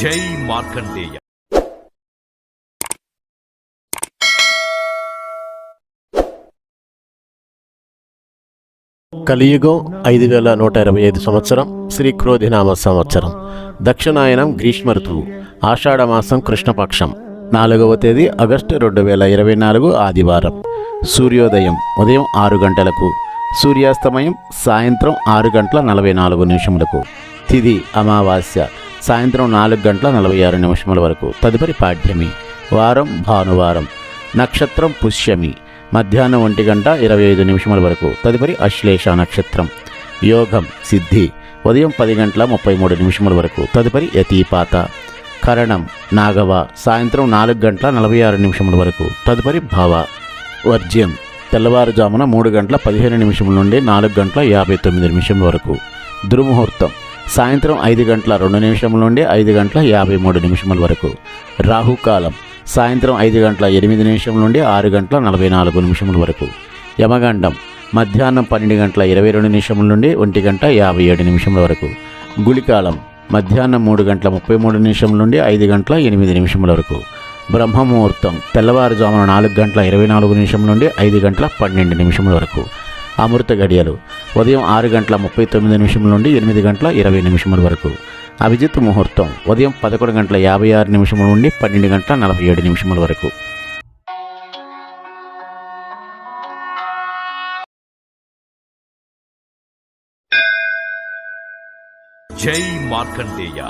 జై మార్కండేయ. కలియుగం ఐదు వేల నూట ఇరవై ఐదు సంవత్సరం శ్రీ క్రోధినామ సంవత్సరం. దక్షిణాయనం గ్రీష్మ ఋతువు ఆషాఢమాసం కృష్ణపక్షం నాలుగవ తేదీ ఆగస్టు రెండు వేల ఇరవై నాలుగు ఆదివారం. సూర్యోదయం ఉదయం ఆరు గంటలకు సూర్యాస్తమయం సాయంత్రం ఆరు గంటల నలభై నాలుగు నిమిషములకు. తిది అమావాస్య సాయంత్రం నాలుగు గంటల నలభై ఆరు నిమిషముల వరకు తదుపరి పాఠ్యమి వారం భానువారం నక్షత్రం పుష్యమి మధ్యాహ్నం ఒంటి గంట ఇరవై ఐదు నిమిషముల వరకు తదుపరి అశ్లేష నక్షత్రం యోగం సిద్ధి ఉదయం పది గంటల ముప్పై మూడు నిమిషముల వరకు తదుపరి యతీపాత కరణం నాగవ సాయంత్రం నాలుగు గంటల నలభై ఆరు నిమిషముల వరకు తదుపరి భావ వర్జ్యం తెల్లవారుజామున మూడు గంటల పదిహేను నిమిషముల నుండి నాలుగు గంటల యాభై తొమ్మిది నిమిషముల వరకు దుర్ముహూర్తం సాయంత్రం ఐదు గంటల రెండు నిమిషముల నుండి ఐదు గంటల యాభై మూడు నిమిషముల వరకు. రాహుకాలం సాయంత్రం ఐదు గంటల ఎనిమిది నిమిషముల నుండి ఆరు గంటల నలభై నాలుగు నిమిషముల వరకు. యమగండం మధ్యాహ్నం పన్నెండు గంటల ఇరవై రెండు నిమిషముల నుండి ఒంటి గంట యాభై ఏడు నిమిషముల వరకు. గుళికాలం మధ్యాహ్నం మూడు గంటల ముప్పై మూడు నిమిషముల నుండి ఐదు గంటల ఎనిమిది నిమిషముల వరకు. బ్రహ్మముహూర్తం తెల్లవారుజామున నాలుగు గంటల ఇరవై నాలుగు నిమిషముల నుండి ఐదు గంటల పన్నెండు నిమిషముల వరకు. అమృత గడియలు. ఉదయం ఆరు గంటల ముప్పై తొమ్మిది నిమిషముల నుండి ఎనిమిది గంటల ఇరవై నిమిషముల వరకు. అభిజిత్ ముహూర్తం. ఉదయం పదకొండు గంటల యాభై ఆరు నిమిషముల నుండి పన్నెండు గంటల నలభై ఏడు నిమిషముల వరకు. జై మార్కండేయ.